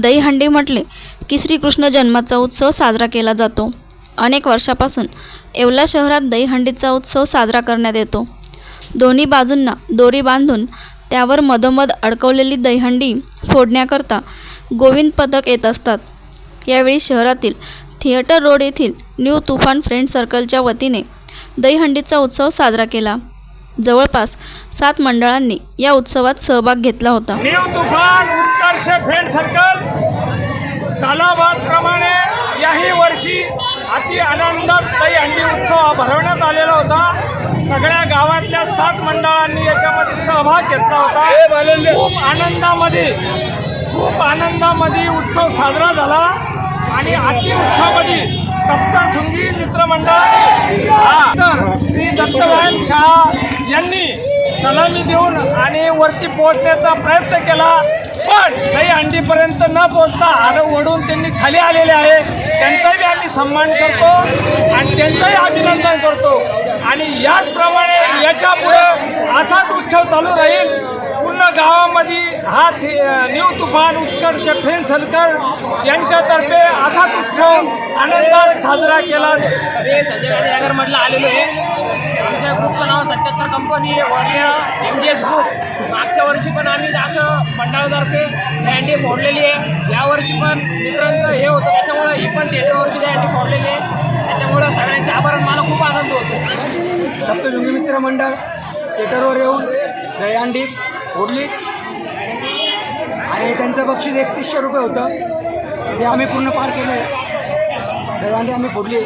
दहीहंडी म्हटले की श्रीकृष्ण जन्माचा उत्सव साजरा केला जातो. अनेक वर्षापासून येवला शहरात दहीहंडीचा उत्सव साजरा करण्यात येतो. दोन्ही बाजूंना दोरी बांधून त्यावर मधोमध अडकवलेली दहीहंडी फोडण्याकरता गोविंद पथक येत असतात. यावेळी शहरातील थिएटर रोड येथील न्यू तुफान फ्रेंड सर्कलच्या वतीने दहीहंडीचा उत्सव साजरा केला. जवळपास सात मंडळांनी या उत्सवात सहभाग घेतला होता. उत्कर्ष फ्रेंड सर्कल सालाबादप्रमाणे याही वर्षी अति आनंदात दहीहंडी उत्सव भरवण्यात आलेला होता. सगळ्या गावातल्या सात मंडळांनी याच्यामध्ये सहभाग घेतला होता. खूप आनंदामध्ये खूप आनंदामध्ये उत्सव साजरा झाला. आणि अति उत्सवामध्ये सप्तशृंगी मित्रमंडळाने हा, तर श्री दत्तवायन शाळा यांनी सलामी देऊन आणि वरती पोहोचण्याचा प्रयत्न केला. पण काही अंडीपर्यंत न पोहोचता आरव ओढून त्यांनी खाली आलेले आहे. त्यांचाही आम्ही सन्मान करतो आणि त्यांचंही अभिनंदन करतो. आणि याचप्रमाणे याच्यापुढे असाच उत्सव चालू राहील. पूर्ण गावामध्ये हा न्यू तुफान उत्कर्ष फ्रेंड सर्कल यांच्यातर्फे असाच उत्सव आनंदात साजरा केला. हे संजय गांधी नगरमधलं आलेलो आहे. आमच्या ग्रुपचं नाव सत्याहत्तर company world M G S group मागच्या वर्षी पण आम्ही असं मंडळातर्फे दँडी फोडलेली आहे. यावर्षी पण मित्रांचं हे होतं त्याच्यामुळं ही पण थिएटरवरची दँडी फोडलेली आहे. त्याच्यामुळं सगळ्यांचे आभार मला खूप आनंद होतो. सप्तशृंगी मित्र मंडळ थिएटरवर येऊन दहीहंडी फोडली. आणि त्यांचं बक्षीस एकतीसशे रुपये होतं. ते आम्ही पूर्ण पार केलं आहे दहीहंडी आम्ही फोडली.